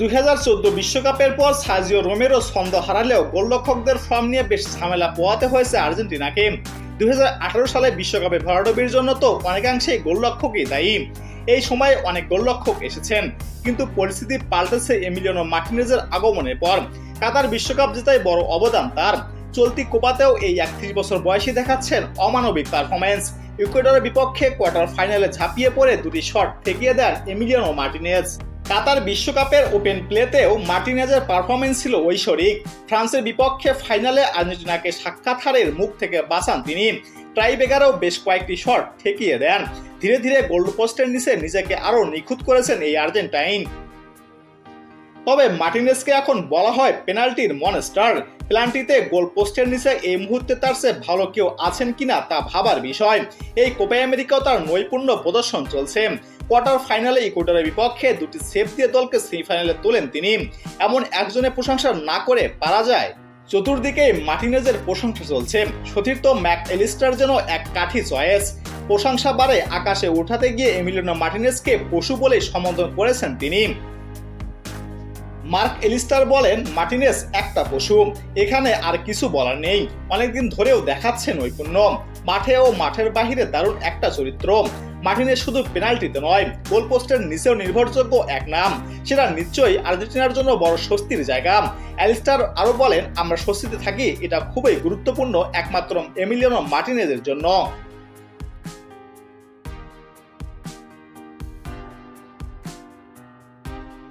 দুই বিশ্বকাপের পর সাজিও রোমেরো ছন্দ হারালেও গোলরক্ষকদের ফর্ম নিয়ে বেশ ঝামেলা পোয়াতে হয়েছে আর্জেন্টিনাকে। দুই সালে বিশ্বকাপে ভরাডবির জন্য তো অনেকাংশেই গোলরক্ষকই দায়ী। এই সময়ে অনেক গোলরক্ষক এসেছেন, কিন্তু পরিস্থিতি পাল্টেছে এমিলিয়ানো মার্টিনেজের আগমনের পর। কাতার বিশ্বকাপ জেতায় বড় অবদান তার। চলতি কোপাতেও এই একত্রিশ বছর বয়সী দেখাচ্ছেন অমানবিক পারফরমেন্স ইকুয়েডরের বিপক্ষে কোয়ার্টার ফাইনালে ঝাঁপিয়ে পড়ে দুটি শট ঠেকিয়ে দেন এমিলিয়ানো মার্টিনেজ। কাতার বিশ্বকাপের ওপেন প্লেতেও মার্টিনেজের পারফরমেন্স ছিল ঐশ্বরিক। ফ্রান্সের বিপক্ষে ফাইনালে আর্জেন্টিনাকে সাক্ষাৎ হারের মুখ থেকে বাঁচান তিনি। ট্রাইবেগারও বেশ কয়েকটি শট ঠেকিয়ে দেন। ধীরে ধীরে গোল্ড পোস্টের নিচে নিজেকে আরও নিখুঁত করেছেন এই আর্জেন্টাইন। তবে মার্টিনেসকে এখন বলা হয় পেনাল্টির মনস্টার। প্ল্যানটিতে গোল পোস্টের নিচে এই মুহূর্তে তার চেয়ে ভালো কেউ আছেন কিনা তা ভাবার বিষয়। এই কোপা আমেরিকাও তার নৈপুণ্য প্রদর্শন চলছে। কোয়ার্টার ফাইনালে ইকুয়েডরের বিপক্ষে দুটি সেফ দিয়ে দলকে সেমিফাইনালে তোলেন তিনি। এমন একজনের প্রশংসা না করে পারা যায়। চতুর্দিকে মার্টিনেজের প্রশংসা চলছে। সতীর্থ ম্যাক এলিস্টার যেন এক কাঠি চয়েস। প্রশংসা বারে আকাশে উঠাতে গিয়ে এমিলিয়ানো মার্টিনেজকে পশু বলে সম্বোধন করেছেন তিনি। মার্ক এলিস্টার বলেন, মার্টিনেস একটা পশু। এখানে আর কিছু বলার নেই। অনেকদিন ধরেও দেখাচ্ছে নৈপুণ্য মাঠে ও মাঠের বাহিরে দারুণ একটা চরিত্র। মার্টিনেস শুধু পেনাল্টিতে নয়, গোল পোস্টের নিচেও নির্ভরযোগ্য এক নাম। সেটা নিশ্চয়ই আর্জেন্টিনার জন্য বড় স্বস্তির জায়গা। অ্যালিস্টার আরও বলেন, আমরা স্বস্তিতে থাকি, এটা খুবই গুরুত্বপূর্ণ একমাত্র এমিলিয়ানো মার্টিনেজের জন্য।